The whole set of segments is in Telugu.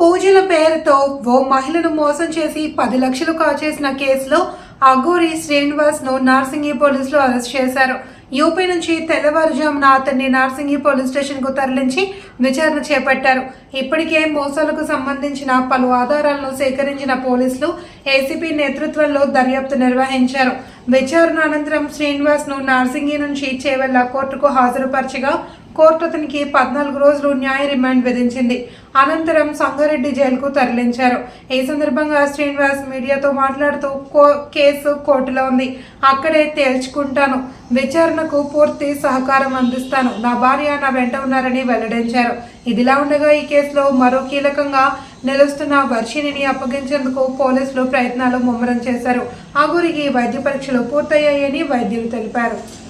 పూజల పేరుతో ఓ మహిళను మోసం చేసి పది లక్షలు కాచేసిన కేసులో అగూరి శ్రీనివాస్ను నార్సింగి పోలీసులు అరెస్ట్ చేశారు. యూపీ నుంచి తెల్లవారుజామున అతన్ని నార్సింగి పోలీస్ స్టేషన్కు తరలించి విచారణ చేపట్టారు. ఇప్పటికే మోసాలకు సంబంధించిన పలు ఆధారాలను సేకరించిన పోలీసులు ఏసీపీ నేతృత్వంలో దర్యాప్తు నిర్వహించారు. విచారణ అనంతరం శ్రీనివాస్ను నార్సింగి నుంచి చేవెళ్ళ కోర్టుకు హాజరుపరచగా కోర్టు అతనికి పద్నాలుగు రోజులు న్యాయ రిమాండ్ విధించింది. అనంతరం సంగారెడ్డి జైలుకు తరలించారు. ఈ సందర్భంగా శ్రీనివాస్ మీడియాతో మాట్లాడుతూ కో- కేసు కోర్టులో ఉంది. అక్కడే తేల్చుకుంటాను. విచారణకు పూర్తి సహకారం అందిస్తాను. నా భార్య నా వెంట ఉన్నారని వెల్లడించారు. ఇదిలా ఉండగా ఈ కేసులో మరో కీలకంగా నిలుస్తున్న వర్షిణిని అప్పగించేందుకు పోలీసులు ప్రయత్నాలు ముమ్మరం చేశారు. ఆ గురికి వైద్య పరీక్షలు పూర్తయ్యాయని వైద్యులు తెలిపారు.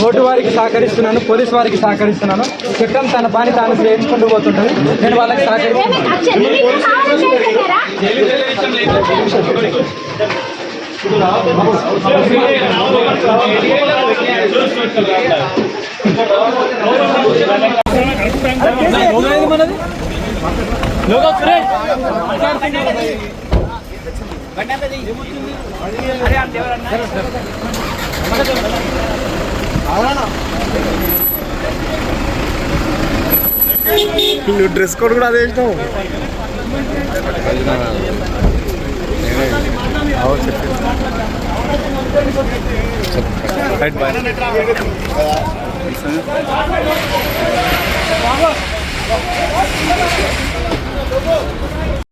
కోర్టు వారికి సహకరిస్తున్నాను పోలీసు వారికి సహకరిస్తున్నాను. చట్టం తన పని తాను చేసుకుంటూ పోతుంటది. నేను వాళ్ళకి సహకరిస్తున్నాను నువ్వు డ్రెస్ కోడ్ కూడా అదే వేసినావు రైట్ బాయ్